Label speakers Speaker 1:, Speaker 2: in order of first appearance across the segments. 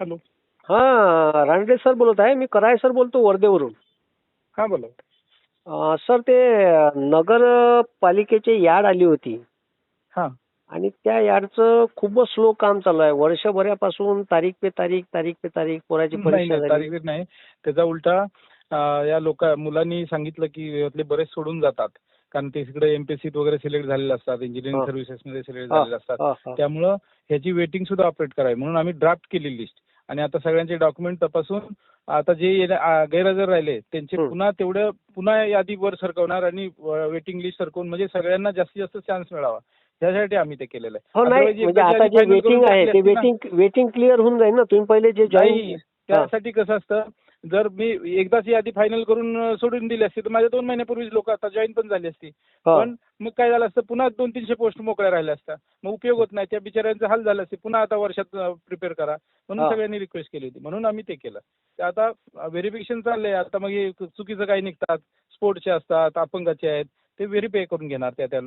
Speaker 1: Hello.
Speaker 2: हा Ranade sir बोलत आहे. मी कराय सर बोलतो वर्धेवरून.
Speaker 1: हा बोला.
Speaker 2: अं, सर ते नगरपालिकेची याड आली होती.
Speaker 1: हा.
Speaker 2: आणि त्या याडचं खूपच स्लो काम चालू आहे. वर्षभरापासून तारीख पे तारीख तारीख पे तारीख पोराची
Speaker 1: नाही
Speaker 2: परीक्षा
Speaker 1: नाही
Speaker 2: झाली.
Speaker 1: तारीख नाही. त्याचा उलटा अं, या लोक मुलांनी सांगितलं की यातले बरेच सोडून जातात. कारण ते तिकडे एमपीएससीत वगैरे सिलेक्ट झालेले असतात इंजिनिअरिंग
Speaker 2: हा.
Speaker 1: सर्व्हिसेसमध्ये सिलेक्ट झालेले असतात. त्यामुळं ह्याची वेटिंग सुद्धा ऑपरेट करावी म्हणून आम्ही ड्राफ्ट केली लिस्ट आणि आता सगळ्यांचे डॉक्युमेंट तपासून आता जे गैरहजर राहिले त्यांचे. पुन्हा तेवढं पुन्हा यादी वर सरकवणार आणि वेटिंग लिस्ट सरकवून म्हणजे सगळ्यांना जास्तीत जास्त चान्स मिळावा यासाठी आम्ही ते केलेलं आहे
Speaker 2: हो म्हणजे वेटिंग वेटिंग क्लिअर होऊन जाईल ना तुम्ही पहिले जे
Speaker 1: त्यासाठी कसं असतं जर मी एकदाच यादी फायनल करून सोडून दिली असती तर माझ्या दोन महिन्यापूर्वीच लोक आता जॉईन पण झाली असती. पण मग काय झालं असतं पुन्हा दोन तीनशे पोस्ट मोकळ्या राहिल्या असत्या. मग उपयोग होत नाही त्या बिचाऱ्यांचा हाल झाला असते. पुन्हा आता वर्षात प्रिपेअर करा. म्हणून
Speaker 2: हा.
Speaker 1: सगळ्यांनी रिक्वेस्ट केली होती. म्हणून आम्ही ते केलं. ते आता व्हेरिफिकेशन चाललंय. आता मग हे चुकीचं काही निघतात. स्पोर्टचे असतात अपंगाचे आहेत. ते व्हेरीफाय करून घेणार त्या त्या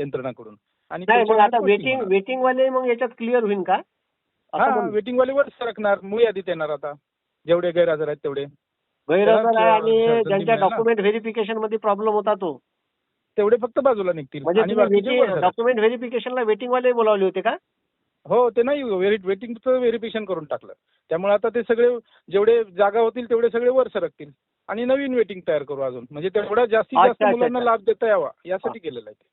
Speaker 1: यंत्रणाकडून. आणि
Speaker 2: नाही मग
Speaker 1: त्याच्यावर
Speaker 2: आता वेटिंग. वेटिंग वाले मग याच्यात क्लिअर होईल का? असं
Speaker 1: हा वेटिंग वाले वर सरकणार. मूळ यादीत येणार आता. जेवढे गैरहजर आहेत तेवढे.
Speaker 2: गैरहजर आहे आणि ज्यांच्या. डॉक्युमेंट व्हेरिफिकेशनमध्ये प्रॉब्लेम होता तो.
Speaker 1: तेवढे फक्त बाजूला निघतील.
Speaker 2: म्हणजे
Speaker 1: सरकतील.
Speaker 2: डॉक्युमेंट व्हेरिफिकेशनला वेटिंग वाले बोलावले होते का?
Speaker 1: हो ते नाही. वेटिंगचं व्हेरिफिकेशन करून टाकलं. त्यामुळे आता ते सगळे जेवढे जागा होतील तेवढे सगळे वर सरकतील. आणि नवीन वेटिंग तयार करू अजून. म्हणजे तेवढा जास्तीत जास्त मुलांना. लाभ देता यावा. यासाठी केलेलं आहे ते.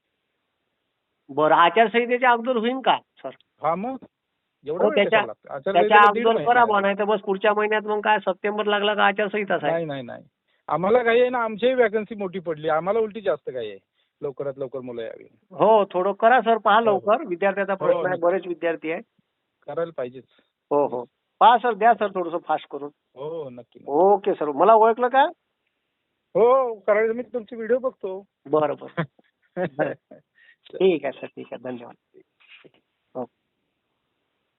Speaker 2: बरं आचारसंहितेच्या अगोदर होईल का सर?
Speaker 1: हा मग?
Speaker 2: त्याच्या-
Speaker 1: लागतो?
Speaker 2: त्याच्या
Speaker 1: आचारसंहितेला दीड
Speaker 2: अगोदर
Speaker 1: महिना
Speaker 2: करा
Speaker 1: आहे.
Speaker 2: बा नाही तर बस पुढच्या महिन्यात मग काय सप्टेंबर लागला का आचारसंहिताच आहे
Speaker 1: नाही नाही नाही. आम्हाला काही आहे ना आमचीही वॅकन्सी मोठी पडली. आम्हाला उलटी जास्त काही आहे. लवकरात लवकर मुलं यावी.
Speaker 2: हो थोडं करा सर पहा
Speaker 1: हो, हो.
Speaker 2: लवकर. विद्यार्थ्याचा
Speaker 1: हो,
Speaker 2: प्रश्न आहे. बरेच विद्यार्थी आहे
Speaker 1: करायला पाहिजेच.
Speaker 2: हो हो. पहा सर द्या सर थोडंसं फास्ट करून.
Speaker 1: हो हो नक्की नक्की.
Speaker 2: Okay sir. मला ओळखलं का?
Speaker 1: हो करायला मी तुमचे व्हिडिओ बघतो.
Speaker 2: बरं. बरं. ठीक आहे सर ठीक आहे. धन्यवाद.